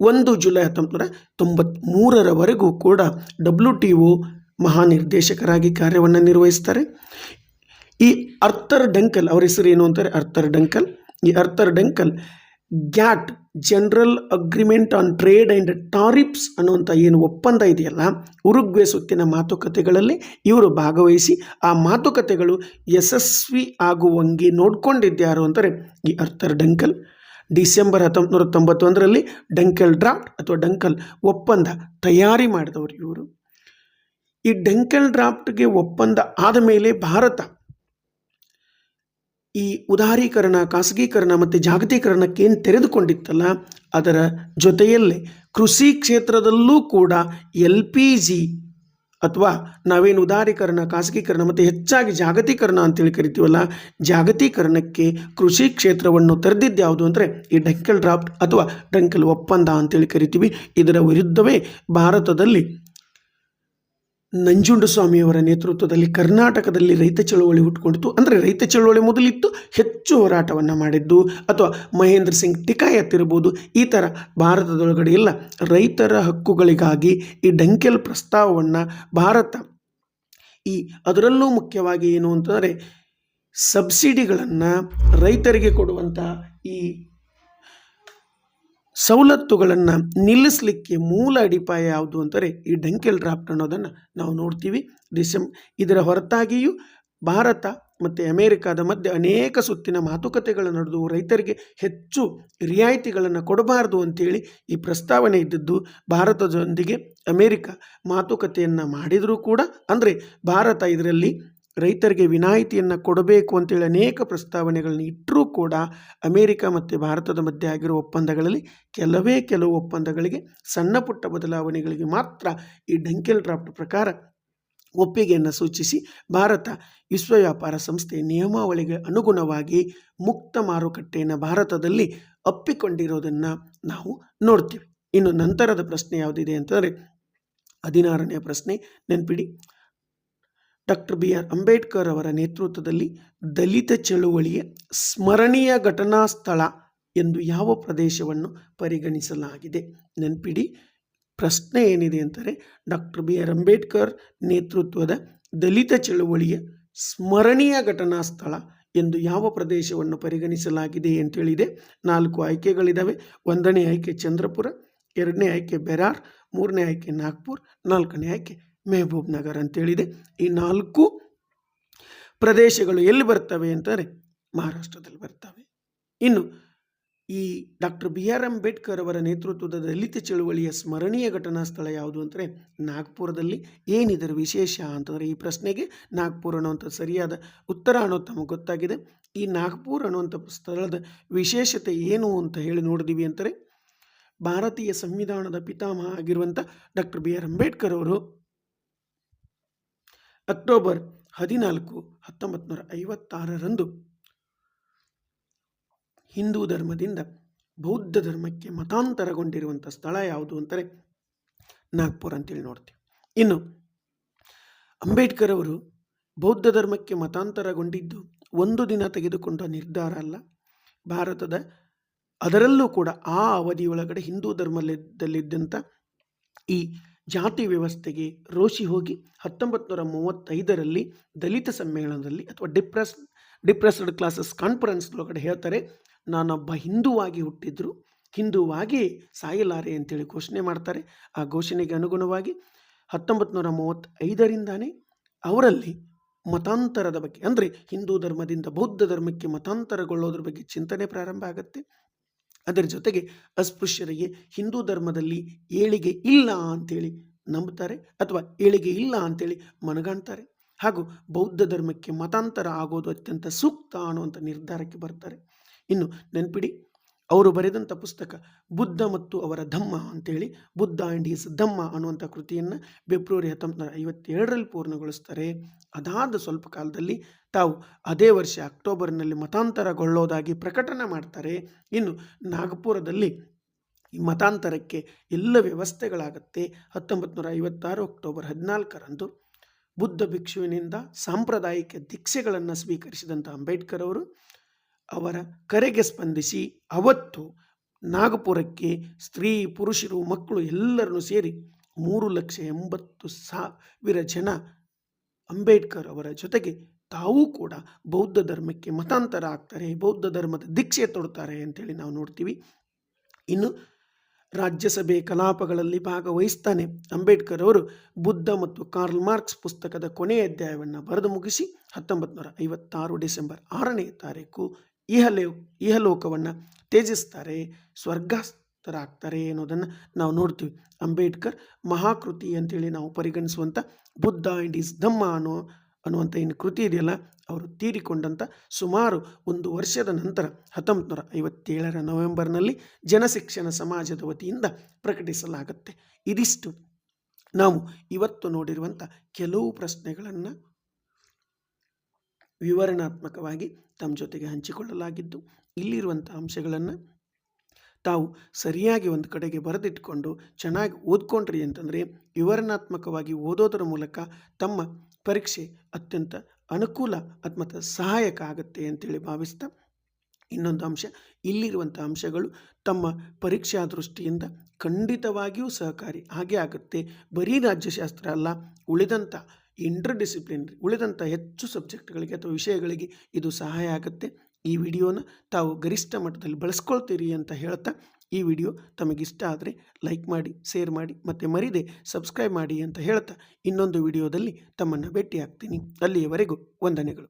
ಒಂದು ಜುಲೈ ಹತ್ತೊಂಬತ್ತು ನೂರ ತೊಂಬತ್ತ್ಮೂರರವರೆಗೂ ಕೂಡ ಡಬ್ಲ್ಯೂ ಟಿ ಒ ಮಹಾನಿರ್ದೇಶಕರಾಗಿ ಕಾರ್ಯವನ್ನು ನಿರ್ವಹಿಸ್ತಾರೆ. ಈ ಅರ್ಥರ್ ಡಂಕಲ್ ಅವರ ಹೆಸರು ಏನು ಅಂತಾರೆ? Arthur Dunkel. ಈ Arthur Dunkel GATT general agreement on trade and tariffs ಅನ್ನುವಂಥ ಏನು ಒಪ್ಪಂದ ಇದೆಯಲ್ಲ, ಉರುಗ್ವೆ ಸುತ್ತಿನ ಮಾತುಕತೆಗಳಲ್ಲಿ ಇವರು ಭಾಗವಹಿಸಿ ಆ ಮಾತುಕತೆಗಳು ಯಶಸ್ವಿ ಆಗುವಂಗೆ ನೋಡ್ಕೊಂಡಿದ್ದಾರು ಅಂತಾರೆ ಈ ಅರ್ಥರ್ ಡಂಕಲ್. ಡಿಸೆಂಬರ್ ಹತ್ತೊಂಬತ್ತು ನೂರ ತೊಂಬತ್ತೊಂದರಲ್ಲಿ ಡಂಕಲ್ ಡ್ರಾಫ್ಟ್ ಅಥವಾ ಡಂಕಲ್ ಒಪ್ಪಂದ ತಯಾರಿ ಮಾಡಿದವರು ಇವರು. ಈ ಡೆಂಕಲ್ ಡ್ರಾಫ್ಟ್ಗೆ ಒಪ್ಪಂದ ಆದ ಮೇಲೆ ಭಾರತ ಈ ಉದಾರೀಕರಣ, ಖಾಸಗೀಕರಣ ಮತ್ತು ಜಾಗತೀಕರಣಕ್ಕೆ ಏನು ತೆರೆದುಕೊಂಡಿತ್ತಲ್ಲ, ಅದರ ಜೊತೆಯಲ್ಲೇ ಕೃಷಿ ಕ್ಷೇತ್ರದಲ್ಲೂ ಕೂಡ ಎಲ್ ಪಿ ಜಿ ಅಥವಾ ನಾವೇನು ಉದಾರೀಕರಣ, ಖಾಸಗೀಕರಣ ಮತ್ತು ಹೆಚ್ಚಾಗಿ ಜಾಗತೀಕರಣ ಅಂತೇಳಿ ಕರಿತೀವಲ್ಲ, ಜಾಗತೀಕರಣಕ್ಕೆ ಕೃಷಿ ಕ್ಷೇತ್ರವನ್ನು ತೆರೆದಿದ್ದು ಯಾವುದು ಅಂದರೆ ಈ ಡಂಕಲ್ ಡ್ರಾಫ್ಟ್ ಅಥವಾ ಡಂಕಲ್ ಒಪ್ಪಂದ ಅಂತೇಳಿ ಕರಿತೀವಿ. ಇದರ ವಿರುದ್ಧವೇ ಭಾರತದಲ್ಲಿ ನಂಜುಂಡಸ್ವಾಮಿಯವರ ನೇತೃತ್ವದಲ್ಲಿ ಕರ್ನಾಟಕದಲ್ಲಿ ರೈತ ಚಳುವಳಿ ಹುಟ್ಟುಕೊಂಡಿತು ಅಂದರೆ ರೈತ ಚಳುವಳಿ ಮೊದಲಿತ್ತು, ಹೆಚ್ಚು ಹೋರಾಟವನ್ನು ಮಾಡಿದ್ದು. ಅಥವಾ ಮಹೇಂದ್ರ ಸಿಂಗ್ ಟಿಕಾಯತ್ ಇರ್ಬೋದು ಈ ಥರ ಭಾರತದೊಳಗಡೆ ಎಲ್ಲ ರೈತರ ಹಕ್ಕುಗಳಿಗಾಗಿ ಈ ಡಂಕೆಲ್ ಪ್ರಸ್ತಾವವನ್ನು ಭಾರತ ಈ ಅದರಲ್ಲೂ ಮುಖ್ಯವಾಗಿ ಏನು ಅಂತಂದರೆ ಸಬ್ಸಿಡಿಗಳನ್ನು ರೈತರಿಗೆ ಕೊಡುವಂಥ ಈ ಸವಲತ್ತುಗಳನ್ನು ನಿಲ್ಲಿಸಲಿಕ್ಕೆ ಮೂಲ ಅಡಿಪಾಯ ಯಾವುದು ಅಂತಾರೆ ಈ ಡಂಕೆಲ್ ಡ್ರಾಫ್ಟ್ ಅನ್ನೋದನ್ನು ನಾವು ನೋಡ್ತೀವಿ. ಡಿಸೆಂಬ್ ಇದರ ಹೊರತಾಗಿಯೂ ಭಾರತ ಮತ್ತು ಅಮೇರಿಕಾದ ಮಧ್ಯೆ ಅನೇಕ ಸುತ್ತಿನ ಮಾತುಕತೆಗಳು ನಡೆದು ರೈತರಿಗೆ ಹೆಚ್ಚು ರಿಯಾಯಿತಿಗಳನ್ನು ಕೊಡಬಾರ್ದು ಅಂತೇಳಿ ಈ ಪ್ರಸ್ತಾವನೆ ಇದ್ದದ್ದು. ಭಾರತದೊಂದಿಗೆ ಅಮೇರಿಕ ಮಾತುಕತೆಯನ್ನು ಮಾಡಿದರೂ ಕೂಡ ಅಂದರೆ ಭಾರತ ಇದರಲ್ಲಿ ರೈತರಿಗೆ ವಿನಾಯಿತಿಯನ್ನು ಕೊಡಬೇಕು ಅಂತೇಳಿ ಅನೇಕ ಪ್ರಸ್ತಾವನೆಗಳನ್ನು ಇಟ್ಟರೂ ಕೂಡ ಅಮೇರಿಕ ಮತ್ತು ಭಾರತದ ಮಧ್ಯೆ ಆಗಿರೋ ಒಪ್ಪಂದಗಳಲ್ಲಿ ಕೆಲವೇ ಕೆಲವು ಒಪ್ಪಂದಗಳಿಗೆ ಸಣ್ಣ ಪುಟ್ಟ ಬದಲಾವಣೆಗಳಿಗೆ ಮಾತ್ರ ಈ ಡಂಕೆಲ್ ಡ್ರಾಫ್ಟ್ ಪ್ರಕಾರ ಒಪ್ಪಿಗೆಯನ್ನು ಸೂಚಿಸಿ ಭಾರತ ವಿಶ್ವ ವ್ಯಾಪಾರ ಸಂಸ್ಥೆಯ ನಿಯಮಾವಳಿಗೆ ಅನುಗುಣವಾಗಿ ಮುಕ್ತ ಮಾರುಕಟ್ಟೆಯನ್ನು ಭಾರತದಲ್ಲಿ ಅಪ್ಪಿಕೊಂಡಿರೋದನ್ನು ನಾವು ನೋಡ್ತೀವಿ. ಇನ್ನು ನಂತರದ ಪ್ರಶ್ನೆ ಯಾವುದಿದೆ ಅಂತಂದರೆ ಹದಿನಾರನೆಯ ಪ್ರಶ್ನೆ ನೆನ್ಪಿಡಿ. ಡಾಕ್ಟರ್ ಬಿ ಆರ್ ಅಂಬೇಡ್ಕರ್ ಅವರ ನೇತೃತ್ವದಲ್ಲಿ ದಲಿತ ಚಳುವಳಿಯ ಸ್ಮರಣೀಯ ಘಟನಾ ಸ್ಥಳ ಎಂದು ಯಾವ ಪ್ರದೇಶವನ್ನು ಪರಿಗಣಿಸಲಾಗಿದೆ? ನೆನ್ಪಿಡಿ. ಪ್ರಶ್ನೆ ಏನಿದೆ ಅಂತಾರೆ ಡಾಕ್ಟರ್ ಬಿ ಆರ್ ಅಂಬೇಡ್ಕರ್ ನೇತೃತ್ವದ ದಲಿತ ಚಳುವಳಿಯ ಸ್ಮರಣೀಯ ಘಟನಾ ಸ್ಥಳ ಎಂದು ಯಾವ ಪ್ರದೇಶವನ್ನು ಪರಿಗಣಿಸಲಾಗಿದೆ ಅಂತೇಳಿದೆ ನಾಲ್ಕು ಆಯ್ಕೆಗಳಿದ್ದಾವೆ ಒಂದನೇ ಆಯ್ಕೆ ಚಂದ್ರಪುರ, ಎರಡನೇ ಆಯ್ಕೆ ಬೆರಾರ್, ಮೂರನೇ ಆಯ್ಕೆ ನಾಗ್ಪುರ್, ನಾಲ್ಕನೇ ಆಯ್ಕೆ ಮೆಹಬೂಬ್ ನಗರ್ ಅಂತೇಳಿದೆ. ಈ ನಾಲ್ಕು ಪ್ರದೇಶಗಳು ಎಲ್ಲಿ ಬರ್ತವೆ ಅಂತಾರೆ ಮಹಾರಾಷ್ಟ್ರದಲ್ಲಿ ಬರ್ತವೆ. ಇನ್ನು ಈ ಡಾಕ್ಟರ್ ಬಿ ಆರ್ ಅಂಬೇಡ್ಕರ್ ಅವರ ನೇತೃತ್ವದ ದಲಿತ ಚಳುವಳಿಯ ಸ್ಮರಣೀಯ ಘಟನಾ ಸ್ಥಳ ಯಾವುದು ಅಂದರೆ ನಾಗ್ಪುರದಲ್ಲಿ. ಏನಿದರ ವಿಶೇಷ ಅಂತಂದರೆ ಈ ಪ್ರಶ್ನೆಗೆ ನಾಗ್ಪುರ ಅನ್ನುವಂಥ ಸರಿಯಾದ ಉತ್ತರ ಅನ್ನೋ ತಮಗೆ ಗೊತ್ತಾಗಿದೆ. ಈ ನಾಗ್ಪುರ್ ಅನ್ನುವಂಥ ಸ್ಥಳದ ವಿಶೇಷತೆ ಏನು ಅಂತ ಹೇಳಿ ನೋಡಿದೀವಿ ಅಂತಾರೆ ಭಾರತೀಯ ಸಂವಿಧಾನದ ಪಿತಾಮಹ ಆಗಿರುವಂಥ ಡಾಕ್ಟರ್ ಬಿ ಆರ್ ಅಂಬೇಡ್ಕರ್ ಅವರು ಅಕ್ಟೋಬರ್ ಹದಿನಾಲ್ಕು ಹತ್ತೊಂಬತ್ತು ನೂರ ಐವತ್ತಾರರಂದು ಹಿಂದೂ ಧರ್ಮದಿಂದ ಬೌದ್ಧ ಧರ್ಮಕ್ಕೆ ಮತಾಂತರಗೊಂಡಿರುವಂಥ ಸ್ಥಳ ಯಾವುದು ಅಂತಾರೆ ನಾಗ್ಪುರ್ ಅಂತೇಳಿ ನೋಡ್ತೀವಿ. ಇನ್ನು ಅಂಬೇಡ್ಕರ್ ಅವರು ಬೌದ್ಧ ಧರ್ಮಕ್ಕೆ ಮತಾಂತರಗೊಂಡಿದ್ದು ಒಂದು ದಿನ ತೆಗೆದುಕೊಂಡ ನಿರ್ಧಾರ ಅಲ್ಲ. ಭಾರತದ ಅದರಲ್ಲೂ ಕೂಡ ಆ ಅವಧಿಯೊಳಗಡೆ ಹಿಂದೂ ಧರ್ಮದಲ್ಲಿದ್ದಂಥ ಈ ಜಾತಿ ವ್ಯವಸ್ಥೆಗೆ ರೋಷಿ ಹೋಗಿ ಹತ್ತೊಂಬತ್ತು ನೂರ ಮೂವತ್ತೈದರಲ್ಲಿ ದಲಿತ ಸಮ್ಮೇಳನದಲ್ಲಿ ಅಥವಾ ಡಿಪ್ರೆಸ್, ಡಿಪ್ರೆಸ್ಡ್ ಕ್ಲಾಸಸ್ ಕಾನ್ಫರೆನ್ಸ್ ಒಳಗಡೆ ಹೇಳ್ತಾರೆ, ನಾನೊಬ್ಬ ಹಿಂದೂವಾಗಿ ಹುಟ್ಟಿದ್ರು ಹಿಂದೂವಾಗಿ ಸಾಯಲಾರೆ ಅಂತೇಳಿ ಘೋಷಣೆ ಮಾಡ್ತಾರೆ. ಆ ಘೋಷಣೆಗೆ ಅನುಗುಣವಾಗಿ ಹತ್ತೊಂಬತ್ತು ನೂರ ಮೂವತ್ತೈದರಿಂದಾನೇ ಅವರಲ್ಲಿ ಮತಾಂತರದ ಬಗ್ಗೆ, ಅಂದರೆ ಹಿಂದೂ ಧರ್ಮದಿಂದ ಬೌದ್ಧ ಧರ್ಮಕ್ಕೆ ಮತಾಂತರಗೊಳ್ಳೋದ್ರ ಬಗ್ಗೆ ಚಿಂತನೆ ಪ್ರಾರಂಭ ಆಗುತ್ತೆ. ಅದರ ಜೊತೆಗೆ ಅಸ್ಪೃಶ್ಯರಿಗೆ ಹಿಂದೂ ಧರ್ಮದಲ್ಲಿ ಏಳಿಗೆ ಇಲ್ಲ ಅಂತೇಳಿ ನಂಬುತ್ತಾರೆ ಅಥವಾ ಏಳಿಗೆ ಇಲ್ಲ ಅಂತೇಳಿ ಮನಗಾಣ್ತಾರೆ. ಹಾಗೂ ಬೌದ್ಧ ಧರ್ಮಕ್ಕೆ ಮತಾಂತರ ಆಗೋದು ಅತ್ಯಂತ ಸೂಕ್ತ ಅನ್ನುವಂಥ ನಿರ್ಧಾರಕ್ಕೆ ಬರ್ತಾರೆ. ಇನ್ನು ನೆನ್ಪಿಡಿ ಅವರು ಬರೆದಂಥ ಪುಸ್ತಕ ಬುದ್ಧ ಮತ್ತು ಅವರ ಧಮ್ಮ ಅಂತೇಳಿ ಬುದ್ಧ ಆ್ಯಂಡ್ ಈಸ್ ಧಮ್ಮ ಅನ್ನುವಂಥ ಕೃತಿಯನ್ನು ಫೆಬ್ರವರಿ ಹತ್ತೊಂಬತ್ತು ಐವತ್ತೇಳರಲ್ಲಿ ಪೂರ್ಣಗೊಳಿಸ್ತಾರೆ. ಅದಾದ ಸ್ವಲ್ಪ ಕಾಲದಲ್ಲಿ ತಾವು ಅದೇ ವರ್ಷ ಅಕ್ಟೋಬರ್ನಲ್ಲಿ ಮತಾಂತರಗೊಳ್ಳೋದಾಗಿ ಪ್ರಕಟಣೆ ಮಾಡ್ತಾರೆ. ಇನ್ನು ನಾಗಪುರದಲ್ಲಿ ಈ ಮತಾಂತರಕ್ಕೆ ಎಲ್ಲ ವ್ಯವಸ್ಥೆಗಳಾಗತ್ತೆ. ಹತ್ತೊಂಬತ್ತು ನೂರ ಐವತ್ತಾರು ಅಕ್ಟೋಬರ್ ಹದಿನಾಲ್ಕರಂದು ಬುದ್ಧ ಭಿಕ್ಷುವಿನಿಂದ ಸಾಂಪ್ರದಾಯಿಕ ದೀಕ್ಷೆಗಳನ್ನು ಸ್ವೀಕರಿಸಿದಂಥ ಅಂಬೇಡ್ಕರ್ ಅವರು ಅವರ ಕರೆಗೆ ಸ್ಪಂದಿಸಿ ಅವತ್ತು ನಾಗಪುರಕ್ಕೆ ಸ್ತ್ರೀ, ಪುರುಷರು, ಮಕ್ಕಳು ಎಲ್ಲರನ್ನು ಸೇರಿ ಮೂರು ಲಕ್ಷ ಎಂಬತ್ತು ಸಾವಿರ ಜನ ಅಂಬೇಡ್ಕರ್ ಅವರ ಜೊತೆಗೆ ತಾವೂ ಕೂಡ ಬೌದ್ಧ ಧರ್ಮಕ್ಕೆ ಮತಾಂತರ ಆಗ್ತಾರೆ, ಬೌದ್ಧ ಧರ್ಮದ ದೀಕ್ಷೆ ತೊಡ್ತಾರೆ ಅಂತೇಳಿ ನಾವು ನೋಡ್ತೀವಿ. ಇನ್ನು ರಾಜ್ಯಸಭೆ ಕಲಾಪಗಳಲ್ಲಿ ಭಾಗವಹಿಸ್ತಾನೆ ಅಂಬೇಡ್ಕರ್ ಅವರು ಬುದ್ಧ ಮತ್ತು ಕಾರ್ಲ್ ಮಾರ್ಕ್ಸ್ ಪುಸ್ತಕದ ಕೊನೆಯ ಅಧ್ಯಾಯವನ್ನು ಬರೆದು ಮುಗಿಸಿ ಹತ್ತೊಂಬತ್ತು ನೂರ ಐವತ್ತಾರು ಡಿಸೆಂಬರ್ ಆರನೇ ತಾರೀಕು ಇಹಲೋ, ಇಹಲೋಕವನ್ನು ತ್ಯಜಿಸ್ತಾರೆ ಸ್ವರ್ಗಸ್ಥರಾಗ್ತಾರೆ ಅನ್ನೋದನ್ನು ನಾವು ನೋಡ್ತೀವಿ. ಅಂಬೇಡ್ಕರ್ ಮಹಾಕೃತಿ ಅಂತೇಳಿ ನಾವು ಪರಿಗಣಿಸುವಂಥ ಬುದ್ಧ ಆ್ಯಂಡ್ ಈಸ್ ಧಮ್ಮ ಅನ್ನೋ ಅನ್ನುವಂಥ ಏನು ಕೃತಿ ಇದೆಯಲ್ಲ, ಅವರು ತೀರಿಕೊಂಡಂಥ ಸುಮಾರು ಒಂದು ವರ್ಷದ ನಂತರ ಹತ್ತೊಂಬತ್ತು ನೂರ ಐವತ್ತೇಳರ ನವೆಂಬರ್ನಲ್ಲಿ ಜನಶಿಕ್ಷಣ ಸಮಾಜದ ವತಿಯಿಂದ ಪ್ರಕಟಿಸಲಾಗುತ್ತೆ. ಇದಿಷ್ಟು ನಾವು ಇವತ್ತು ನೋಡಿರುವಂಥ ಕೆಲವು ಪ್ರಶ್ನೆಗಳನ್ನು ವಿವರಣಾತ್ಮಕವಾಗಿ ತಮ್ಮ ಜೊತೆಗೆ ಹಂಚಿಕೊಳ್ಳಲಾಗಿದ್ದು ಇಲ್ಲಿರುವಂಥ ಅಂಶಗಳನ್ನು ತಾವು ಸರಿಯಾಗಿ ಒಂದು ಕಡೆಗೆ ಬರೆದಿಟ್ಕೊಂಡು ಚೆನ್ನಾಗಿ ಓದ್ಕೊಂಡ್ರಿ ಅಂತಂದರೆ ವಿವರಣಾತ್ಮಕವಾಗಿ ಓದೋದರ ಮೂಲಕ ತಮ್ಮ ಪರೀಕ್ಷೆ ಅತ್ಯಂತ ಅನುಕೂಲ ಅಥವಾ ಸಹಾಯಕ ಆಗುತ್ತೆ ಅಂತೇಳಿ ಭಾವಿಸ್ತಾ, ಇನ್ನೊಂದು ಅಂಶ ಇಲ್ಲಿರುವಂಥ ಅಂಶಗಳು ತಮ್ಮ ಪರೀಕ್ಷಾ ದೃಷ್ಟಿಯಿಂದ ಖಂಡಿತವಾಗಿಯೂ ಸಹಕಾರಿ ಹಾಗೆ ಆಗುತ್ತೆ. ಬರೀ ರಾಜ್ಯಶಾಸ್ತ್ರ ಅಲ್ಲ ಉಳಿದಂಥ ಇಂಟರ್ ಡಿಸಿಪ್ಲಿನರಿ ಉಳಿದಂಥ ಹೆಚ್ಚು ಸಬ್ಜೆಕ್ಟ್ಗಳಿಗೆ ಅಥವಾ ವಿಷಯಗಳಿಗೆ ಇದು ಸಹಾಯ ಆಗುತ್ತೆ. ಈ ವಿಡಿಯೋನ ತಾವು ಗರಿಷ್ಠ ಮಟ್ಟದಲ್ಲಿ ಬಳಸ್ಕೊಳ್ತೀರಿ ಅಂತ ಹೇಳ್ತಾ ಈ ವಿಡಿಯೋ ತಮಗಿಷ್ಟ ಆದರೆ ಲೈಕ್ ಮಾಡಿ, ಶೇರ್ ಮಾಡಿ, ಮತ್ತು ಮರಿದೆ ಸಬ್ಸ್ಕ್ರೈಬ್ ಮಾಡಿ ಅಂತ ಹೇಳ್ತಾ ಇನ್ನೊಂದು ವಿಡಿಯೋದಲ್ಲಿ ತಮ್ಮನ್ನು ಭೇಟಿ ಆಗ್ತೀನಿ ಅಲ್ಲಿಯವರೆಗೂ ವಂದನೆಗಳು.